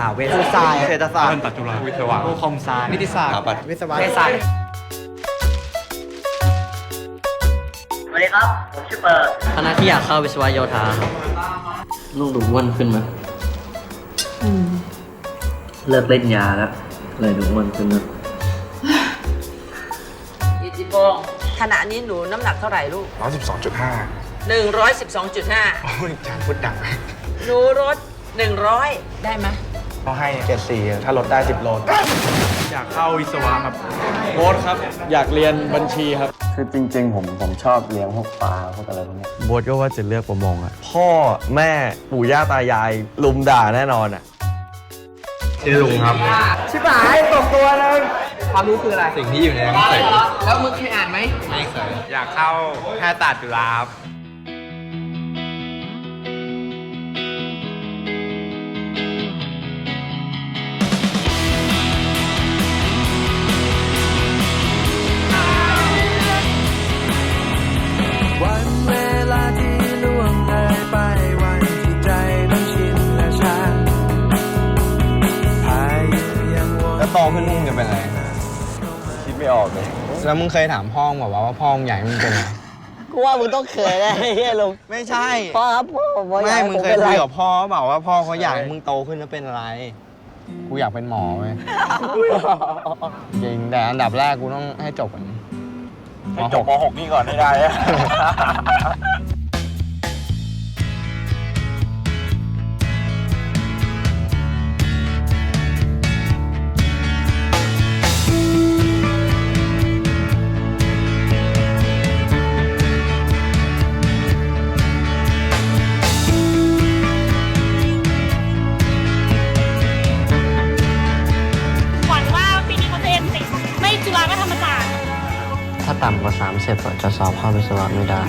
าเวชครูทรายเศรษฐศาสตร์เพื่อนตัดจุฬาวิศวะคอมไซน์นิติศาสตร์สถาปัตย์วิศวะเภสัชสวัสดีครับ ผมชื่อเปิดคณะที่อยากเข้าวิศวะโยธาครับลูกดูอ้วนขึ้นไหมเลิกเล่นยาแล้วเลยดูอ้วนขึ้นนะอิทธิพงศ์ขณะนี้หนูน้ำหนักเท่าไหร่ลูกร้อยสิบสองจุดห้า112.5 โอ้ยจานพูดดัง หนูลด100 ได้ไหม เขาให้เจ็ดสี่ถ้าลดได้สิบโล อยากเข้าวิศวะครับโบ๊ทครับ อยากเรียนบัญชีครับ คือจริง ๆ ผมผมชอบเลี้ยงพวกปลาพวกอะไรพวกเนี้ยโบทก็ว่าจะเลือกประมงอะพ่อแม่ปู่ย่าตายายลุมด่าแน่นอนอะชื่อลุงครับ ชิบหายตกตัวเลยความรู้คืออะไร สิ่งที่อยู่ในหนังสือแล้วมึงเคยอ่านไหมไม่เคยอยากเข้าแพทย์ศาสตร์จุฬาครับ โตขึ้นมึงจะเป็นอะไร คิดไม่ออกเลยแล้วมึงเคยถามพ่อมึงบอกว่าว่าพ่อมึงใหญ่มึงเป็นอะไรกูว่ามึงต้องเคยแน่ไอ้เฮียลุงไม่ใช่ พ่อครับพ่อผมว่าอไม่ยากให้มึงผมเคยเป็นคุไรยกับพ่อเปล่าว่าพ่อเขาอยากให้มึงโตขึ้นแล้วเป็นอะไร กูอยากเป็นหมอเว้ยจริงแต่อันดับแรกกูต้องให้จบก่อนให้จบม .6 นี่ก่อนให้ได้อะ ถ้าต่ำกว่า3เสร็จจะสอบเข้าวิศวะไม่ได้